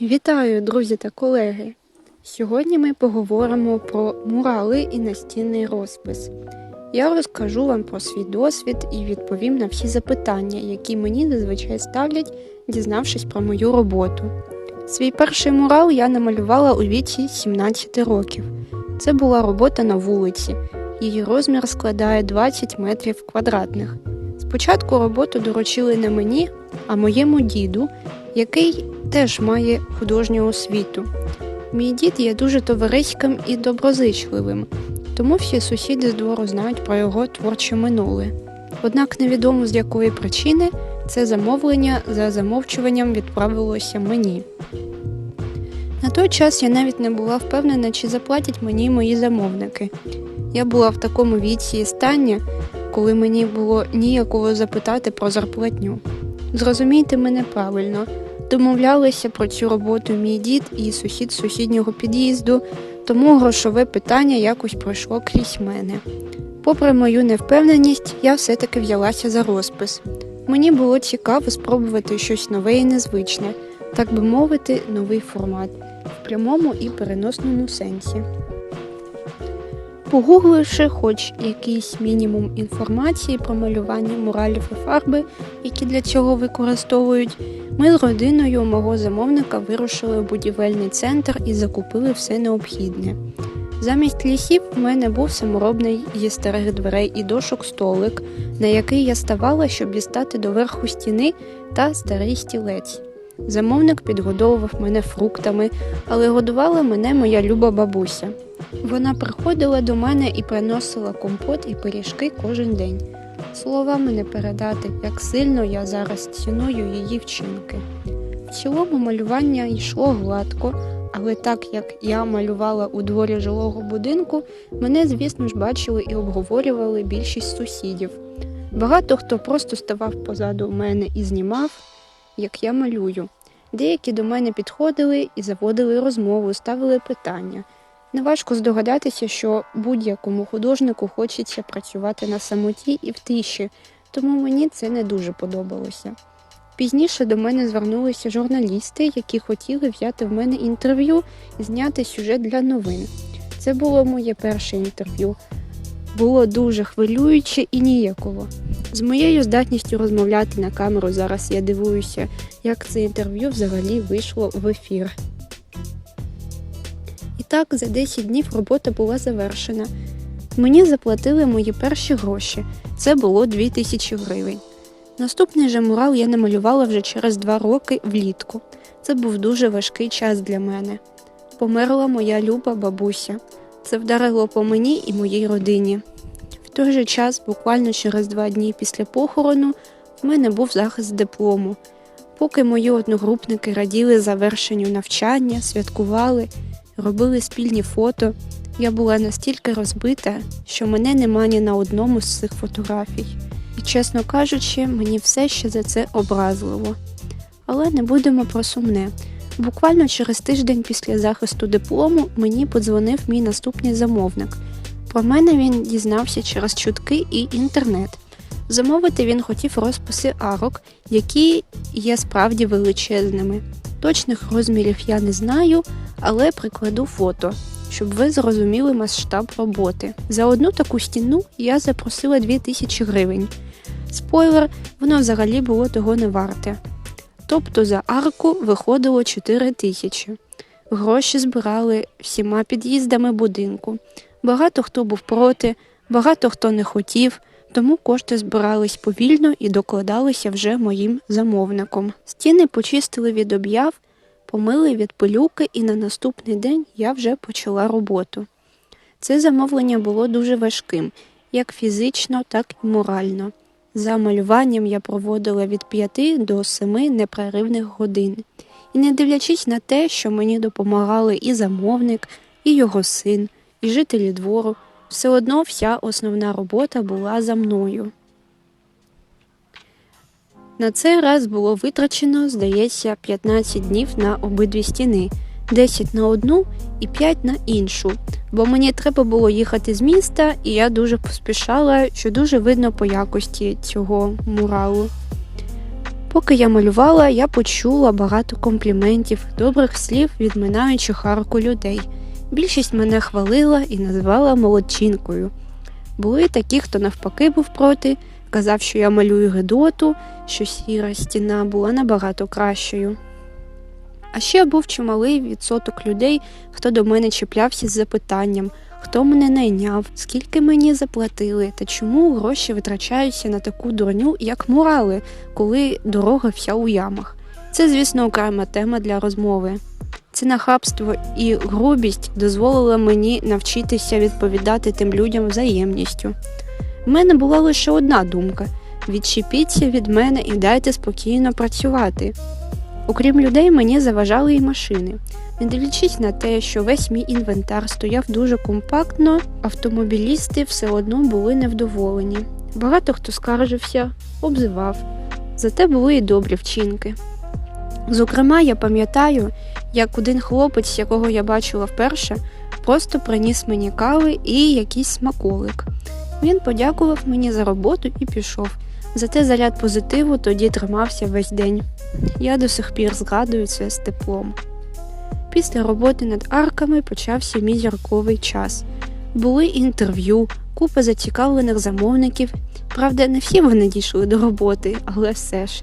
Вітаю, друзі та колеги! Сьогодні ми поговоримо про мурали і настінний розпис. Я розкажу вам про свій досвід і відповім на всі запитання, які мені зазвичай ставлять, дізнавшись про мою роботу. Свій перший мурал я намалювала у віці 17 років. Це була робота на вулиці. Її розмір складає 20 метрів квадратних. Спочатку роботу доручили не мені, а моєму діду, який теж має художню освіту. Мій дід є дуже товариським і доброзичливим, тому всі сусіди з двору знають про його творче минуле. Однак невідомо з якої причини це замовлення за замовчуванням відправилося мені. На той час я навіть не була впевнена, чи заплатять мені мої замовники. Я була в такому віці і стані, коли мені було ніякого запитати про зарплатню. Зрозумійте мене правильно, домовлялися про цю роботу мій дід і сусід сусіднього під'їзду, тому грошове питання якось пройшло крізь мене. Попри мою невпевненість, я все-таки взялася за розпис. Мені було цікаво спробувати щось нове і незвичне, так би мовити, новий формат в прямому і переносному сенсі. Погугливши хоч якийсь мінімум інформації про малювання муралів і фарби, які для цього використовують, ми з родиною мого замовника вирушили в будівельний центр і закупили все необхідне. Замість лісів в мене був саморобний зі старих дверей і дошок столик, на який я ставала, щоб дістати до верху стіни та старий стілець. Замовник підгодовував мене фруктами, але годувала мене моя люба бабуся. Вона приходила до мене і приносила компот і пиріжки кожен день. Словами не передати, як сильно я зараз ціную її вчинки. В цілому малювання йшло гладко, але так як я малювала у дворі жилого будинку, мене, звісно ж, бачили і обговорювали більшість сусідів. Багато хто просто ставав позаду мене і знімав, як я малюю. Деякі до мене підходили і заводили розмову, ставили питання. Неважко здогадатися, що будь-якому художнику хочеться працювати на самоті і в тиші, тому мені це не дуже подобалося. Пізніше до мене звернулися журналісти, які хотіли взяти в мене інтерв'ю і зняти сюжет для новин. Це було моє перше інтерв'ю. Було дуже хвилююче і ніяково. З моєю здатністю розмовляти на камеру зараз я дивуюся, як це інтерв'ю взагалі вийшло в ефір. І так, за 10 днів робота була завершена. Мені заплатили мої перші гроші. Це було 2000 гривень. Наступний же мурал я намалювала вже через два роки влітку. Це був дуже важкий час для мене. Померла моя люба бабуся. Це вдарило по мені і моїй родині. В той же час, буквально через два дні після похорону, в мене був захист диплому. Поки мої одногрупники раділи завершенню навчання, святкували, робили спільні фото, я була настільки розбита, що мене нема ні на одному з цих фотографій. І, чесно кажучи, мені все ще за це образливо. Але не будемо про сумне. Буквально через тиждень після захисту диплому мені подзвонив мій наступний замовник. Про мене він дізнався через чутки і інтернет. Замовити він хотів розписи арок, які є справді величезними. Точних розмірів я не знаю, але прикладу фото, щоб ви зрозуміли масштаб роботи. За одну таку стіну я запросила 2000 гривень. Спойлер, воно взагалі було того не варте. Тобто за арку виходило 4 тисячі. Гроші збирали всіма під'їздами будинку. Багато хто був проти, багато хто не хотів, тому кошти збирались повільно і докладалися вже моїм замовником. Стіни почистили від об'яв, помили від пилюки, і на наступний день я вже почала роботу. Це замовлення було дуже важким, як фізично, так і морально. За малюванням я проводила від 5 до 7 непреривних годин. І не дивлячись на те, що мені допомагали і замовник, і його син, і жителі двору, все одно вся основна робота була за мною. На цей раз було витрачено, здається, 15 днів на обидві стіни, 10 на одну і 5 на іншу, бо мені треба було їхати з міста, і я дуже поспішала, що дуже видно по якості цього муралу. Поки я малювала, я почула багато компліментів, добрих слів від минаючих арку людей. Більшість мене хвалила і називала молодчинкою. Були такі, хто навпаки був проти, казав, що я малюю гидоту, що сіра стіна була набагато кращою. А ще був чималий відсоток людей, хто до мене чіплявся з запитанням, хто мене найняв, скільки мені заплатили та чому гроші витрачаються на таку дурню, як мурали, коли дорога вся у ямах. Це, звісно, окрема тема для розмови. Це нахабство і грубість дозволило мені навчитися відповідати тим людям взаємністю. У мене була лише одна думка: відчепіться від мене і дайте спокійно працювати. Окрім людей, мені заважали і машини. Не дивлячись на те, що весь мій інвентар стояв дуже компактно, автомобілісти все одно були невдоволені. Багато хто скаржився, обзивав. Зате були і добрі вчинки. Зокрема, я пам'ятаю, як один хлопець, якого я бачила вперше, просто приніс мені кави і якийсь смаколик. Він подякував мені за роботу і пішов. Зате заряд позитиву тоді тримався весь день. Я до сих пір згадую це з теплом. Після роботи над арками почався мій зірковий час. Були інтерв'ю, купа зацікавлених замовників. Правда, не всі вони дійшли до роботи, але все ж.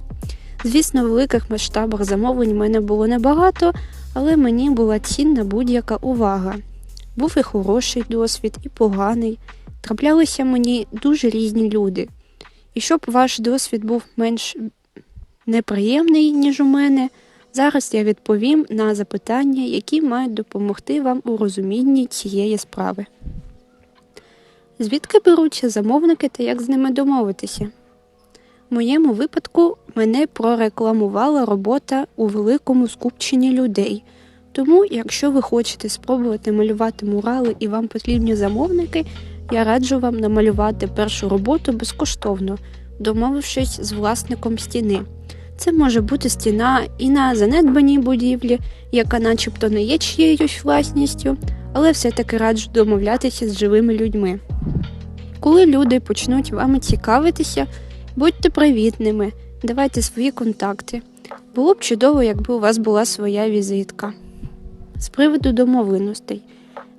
Звісно, в великих масштабах замовлень в мене було небагато, але мені була цінна будь-яка увага. Був і хороший досвід, і поганий. Траплялися мені дуже різні люди. І щоб ваш досвід був менш неприємний, ніж у мене, зараз я відповім на запитання, які мають допомогти вам у розумінні цієї справи. Звідки беруться замовники та як з ними домовитися? В моєму випадку мене прорекламувала робота у великому скупченні людей. Тому, якщо ви хочете спробувати малювати мурали і вам потрібні замовники, я раджу вам намалювати першу роботу безкоштовно, домовившись з власником стіни. Це може бути стіна і на занедбаній будівлі, яка начебто не є чиєюсь власністю, але все-таки раджу домовлятися з живими людьми. Коли люди почнуть вами цікавитися, будьте привітними, давайте свої контакти. Було б чудово, якби у вас була своя візитка. З приводу домовленостей.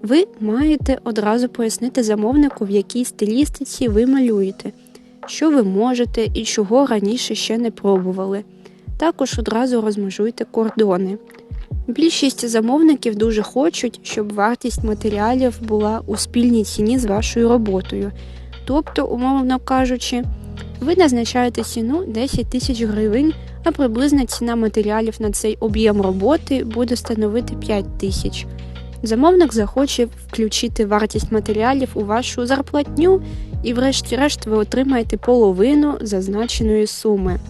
Ви маєте одразу пояснити замовнику, в якій стилістиці ви малюєте, що ви можете і чого раніше ще не пробували. Також одразу розмежуйте кордони. Більшість замовників дуже хочуть, щоб вартість матеріалів була у спільній ціні з вашою роботою. Тобто, умовно кажучи, ви назначаєте ціну 10 тисяч гривень, а приблизна ціна матеріалів на цей об'єм роботи буде становити 5 тисяч. Замовник захоче включити вартість матеріалів у вашу зарплатню, і, врешті-решт, ви отримаєте половину зазначеної суми.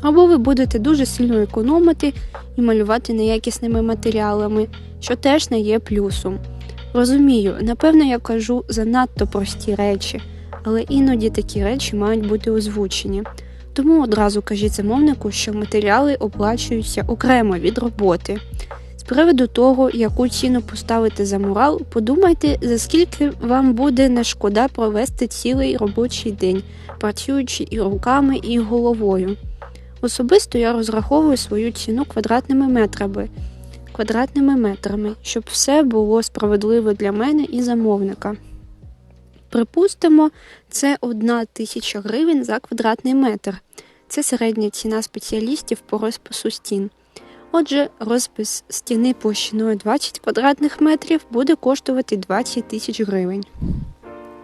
Або ви будете дуже сильно економити і малювати неякісними матеріалами, що теж не є плюсом. Розумію, напевно, я кажу занадто прості речі, але іноді такі речі мають бути озвучені. Тому одразу кажіть замовнику, що матеріали оплачуються окремо від роботи. Приводу того, яку ціну поставити за мурал, подумайте, за скільки вам буде не шкода провести цілий робочий день, працюючи і руками, і головою. Особисто я розраховую свою ціну квадратними метрами, квадратними метрами, щоб все було справедливо для мене і замовника. Припустимо, це 1 тисяча гривень за квадратний метр. Це середня ціна спеціалістів по розпису стін. Отже, розпис стіни площиною 20 квадратних метрів буде коштувати 20 тисяч гривень.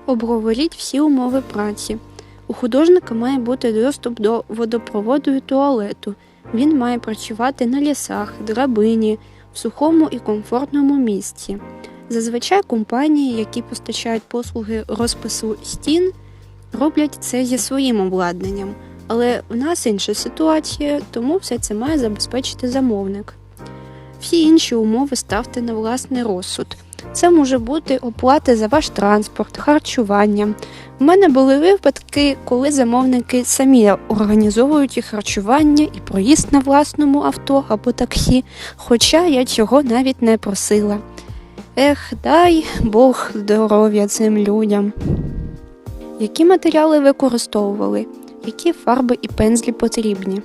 Обговоріть всі умови праці. У художника має бути доступ до водопроводу і туалету. Він має працювати на лісах, драбині, в сухому і комфортному місці. Зазвичай компанії, які постачають послуги розпису стін, роблять це зі своїм обладнанням. Але в нас інша ситуація, тому все це має забезпечити замовник. Всі інші умови ставте на власний розсуд. Це може бути оплата за ваш транспорт, харчування. У мене були випадки, коли замовники самі організовують і харчування, і проїзд на власному авто або таксі, хоча я цього навіть не просила. Ех, дай Бог здоров'я цим людям. Які матеріали використовували? Які фарби і пензлі потрібні.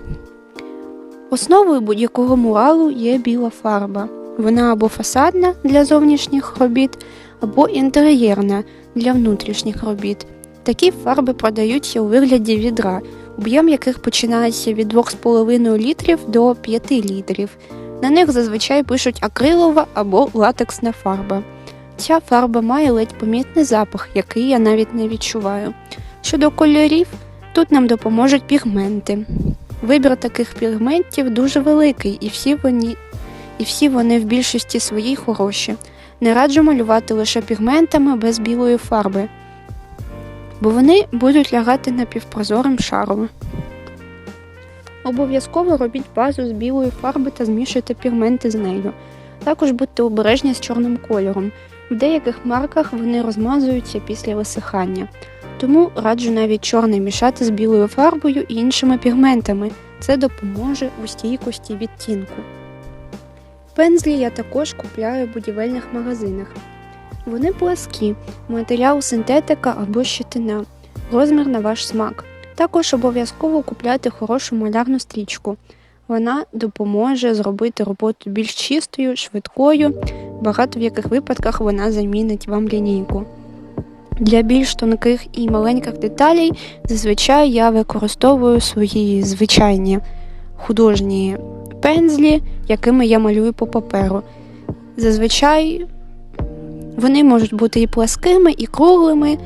Основою будь-якого муралу є біла фарба. Вона або фасадна для зовнішніх робіт, або інтер'єрна для внутрішніх робіт. Такі фарби продаються у вигляді відра, об'єм яких починається від 2,5 літрів до 5 літрів. На них зазвичай пишуть акрилова або латексна фарба. Ця фарба має ледь помітний запах, який я навіть не відчуваю. Щодо кольорів, тут нам допоможуть пігменти. Вибір таких пігментів дуже великий, і всі вони, і всі вони в більшості своїй хороші. Не раджу малювати лише пігментами без білої фарби, бо вони будуть лягати напівпрозорим шаром. Обов'язково робіть базу з білої фарби та змішуйте пігменти з нею. Також будьте обережні з чорним кольором. В деяких марках вони розмазуються після висихання. Тому раджу навіть чорний мішати з білою фарбою і іншими пігментами. Це допоможе у стійкості відтінку. Пензлі я також купляю в будівельних магазинах. Вони пласкі, матеріал синтетика або щетина, розмір на ваш смак. Також обов'язково купляти хорошу малярну стрічку. Вона допоможе зробити роботу більш чистою, швидкою. Багато в яких випадках вона замінить вам лінійку. Для більш тонких і маленьких деталей зазвичай я використовую свої звичайні художні пензлі, якими я малюю по паперу. Зазвичай вони можуть бути і пласкими, і круглими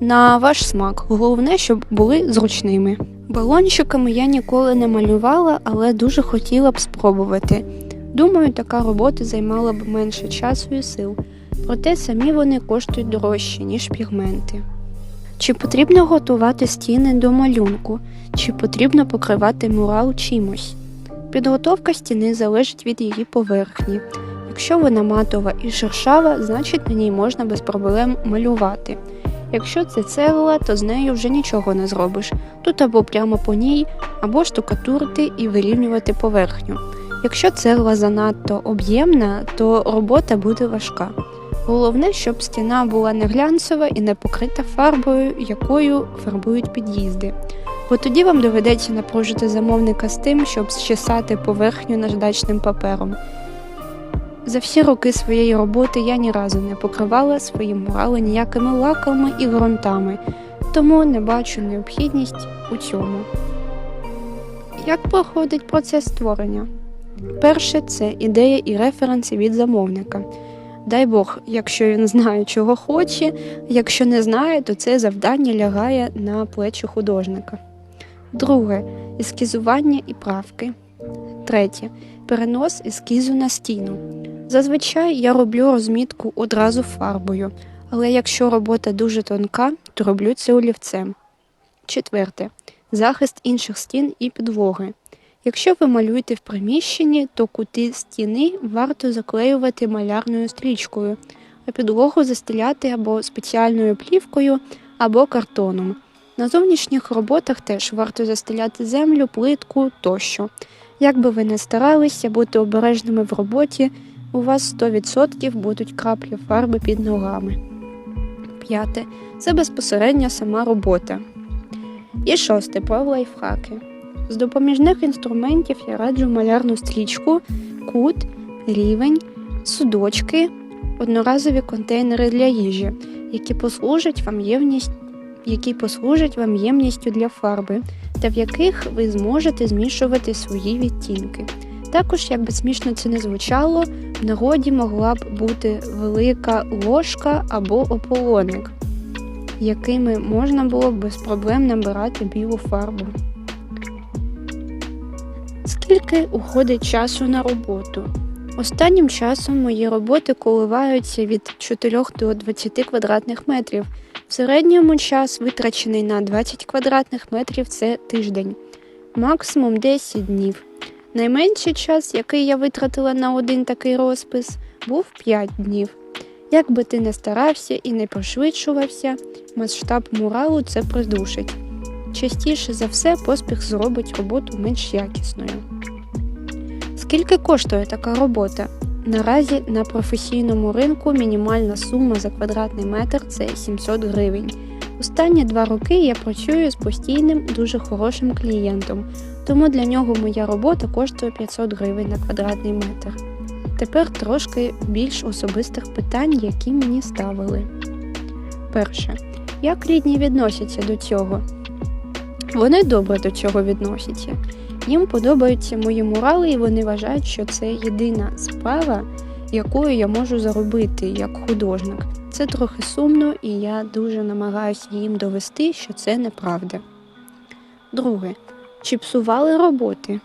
на ваш смак. Головне, щоб були зручними. Балончиками я ніколи не малювала, але дуже хотіла б спробувати. Думаю, така робота займала б менше часу і сил, проте самі вони коштують дорожче, ніж пігменти. Чи потрібно готувати стіни до малюнку, чи потрібно покривати мурал чимось? Підготовка стіни залежить від її поверхні. Якщо вона матова і шершава, значить на ній можна без проблем малювати. Якщо це цегла, то з нею вже нічого не зробиш. Тут або прямо по ній, або штукатурити і вирівнювати поверхню. Якщо цегла занадто об'ємна, то робота буде важка. Головне, щоб стіна була не глянцева і не покрита фарбою, якою фарбують під'їзди. Бо тоді вам доведеться напружити замовника з тим, щоб зчесати поверхню наждачним папером. За всі роки своєї роботи я ні разу не покривала свої мурали ніякими лаками і ґрунтами, тому не бачу необхідність у цьому. Як проходить процес створення? Перше це ідея і референси від замовника. Дай Бог, якщо він знає, чого хоче, якщо не знає, то це завдання лягає на плечі художника. Друге ескізування і правки. Третє перенос ескізу на стіну. Зазвичай я роблю розмітку одразу фарбою, але якщо робота дуже тонка, то роблю це олівцем. Четверте захист інших стін і підлоги. Якщо ви малюєте в приміщенні, то кути стіни варто заклеювати малярною стрічкою, а підлогу застеляти або спеціальною плівкою, або картоном. На зовнішніх роботах теж варто застеляти землю, плитку тощо. Як би ви не старалися бути обережними в роботі, у вас 100% будуть краплі фарби під ногами. П'яте. Це безпосередньо сама робота. І шосте про лайфхаки. З допоміжних інструментів я раджу малярну стрічку, кут, рівень, судочки, одноразові контейнери для їжі, які послужать вам ємність, які послужать вам ємністю для фарби, та в яких ви зможете змішувати свої відтінки. Також, як би смішно це не звучало, в нагоді могла б бути велика ложка або ополонник, якими можна було б без проблем набирати білу фарбу. Скільки уходить часу на роботу? Останнім часом мої роботи коливаються від 4 до 20 квадратних метрів. В середньому час, витрачений на 20 квадратних метрів, це тиждень, максимум 10 днів. Найменший час, який я витратила на один такий розпис, був 5 днів. Як би ти не старався і не пришвидшувався, масштаб муралу це придушить. Частіше за все, поспіх зробить роботу менш якісною. Скільки коштує така робота? Наразі на професійному ринку мінімальна сума за квадратний метр це 700 гривень. Останні два роки я працюю з постійним дуже хорошим клієнтом, тому для нього моя робота коштує 500 гривень на квадратний метр. Тепер трошки більш особистих питань, які мені ставили. Перше. Як рідні відносяться до цього? Вони добре до цього відносяться. Їм подобаються мої мурали, і вони вважають, що це єдина справа, якою я можу заробити як художник. Це трохи сумно, і я дуже намагаюся їм довести, що це неправда. Друге. Чи псували роботи?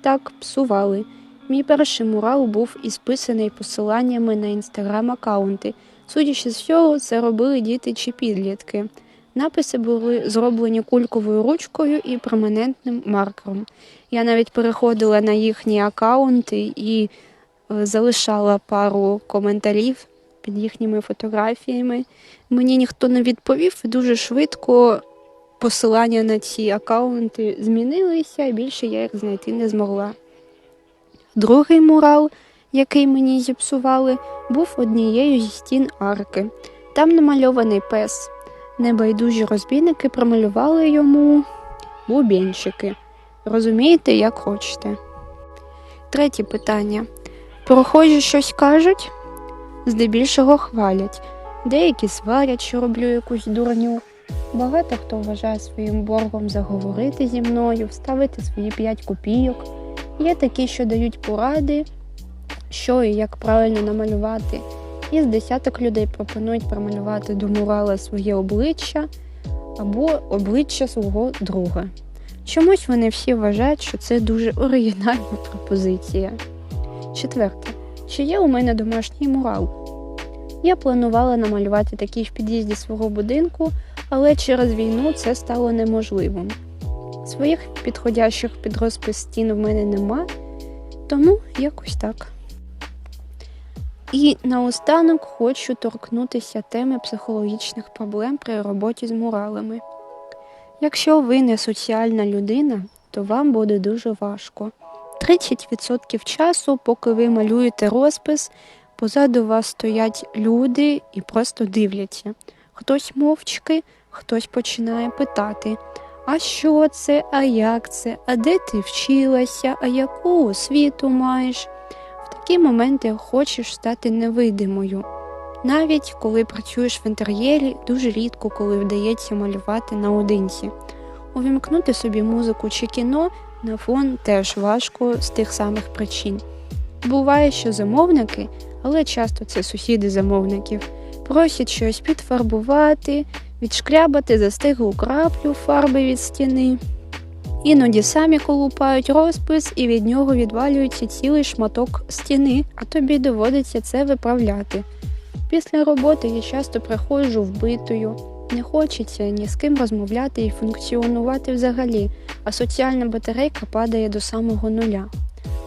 Так, псували. Мій перший мурал був ісписаний посиланнями на інстаграм-аккаунти. Судячи з всього, це робили діти чи підлітки. Написи були зроблені кульковою ручкою і перманентним маркером. Я навіть переходила на їхні аккаунти і е, залишала пару коментарів під їхніми фотографіями. Мені ніхто не відповів, і дуже швидко посилання на ці аккаунти змінилися, і більше я їх знайти не змогла. Другий мурал, який мені зіпсували, був однією зі стін арки. Там намальований пес. Небайдужі розбійники промалювали йому бубенчики. Розумієте, як хочете. Третє питання. Прохожі щось кажуть? Здебільшого хвалять. Деякі сварять, що роблю якусь дурню. Багато хто вважає своїм боргом заговорити зі мною, вставити свої 5 копійок. Є такі, що дають поради, що і як правильно намалювати. І з десяток людей пропонують промалювати до мурала своє обличчя або обличчя свого друга. Чомусь вони всі вважають, що це дуже оригінальна пропозиція. Четверте. Чи є у мене домашній мурал? Я планувала намалювати такий в під'їзді свого будинку, але через війну це стало неможливим. Своїх підходящих під розпис стін в мене нема, тому якось так. І наостанок хочу торкнутися теми психологічних проблем при роботі з муралами. Якщо ви не соціальна людина, то вам буде дуже важко. 30% часу, поки ви малюєте розпис, позаду вас стоять люди і просто дивляться. Хтось мовчки, хтось починає питати, а що це, а як це, а де ти вчилася, а яку освіту маєш? Такі моменти хочеш стати невидимою. Навіть коли працюєш в інтер'єрі, дуже рідко коли вдається малювати наодинці. Увімкнути собі музику чи кіно на фон теж важко з тих самих причин. Буває, що замовники, але часто це сусіди замовників, просять щось підфарбувати, відшкрябати застиглу краплю фарби від стіни. Іноді самі колупають розпис і від нього відвалюється цілий шматок стіни, а тобі доводиться це виправляти. Після роботи я часто приходжу вбитою, не хочеться ні з ким розмовляти і функціонувати взагалі, а соціальна батарейка падає до самого нуля.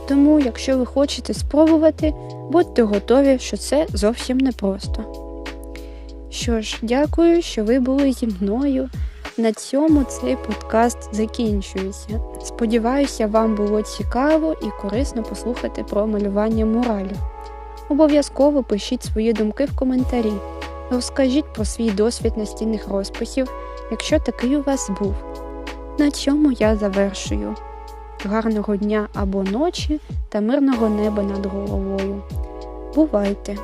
Тому, якщо ви хочете спробувати, будьте готові, що це зовсім непросто. Що ж, дякую, що ви були зі мною. На цьому цей подкаст закінчується. Сподіваюся, вам було цікаво і корисно послухати про малювання муралів. Обов'язково пишіть свої думки в коментарі. Розкажіть про свій досвід настінних розписів, якщо такий у вас був. На цьому я завершую. Гарного дня або ночі та мирного неба над головою. Бувайте!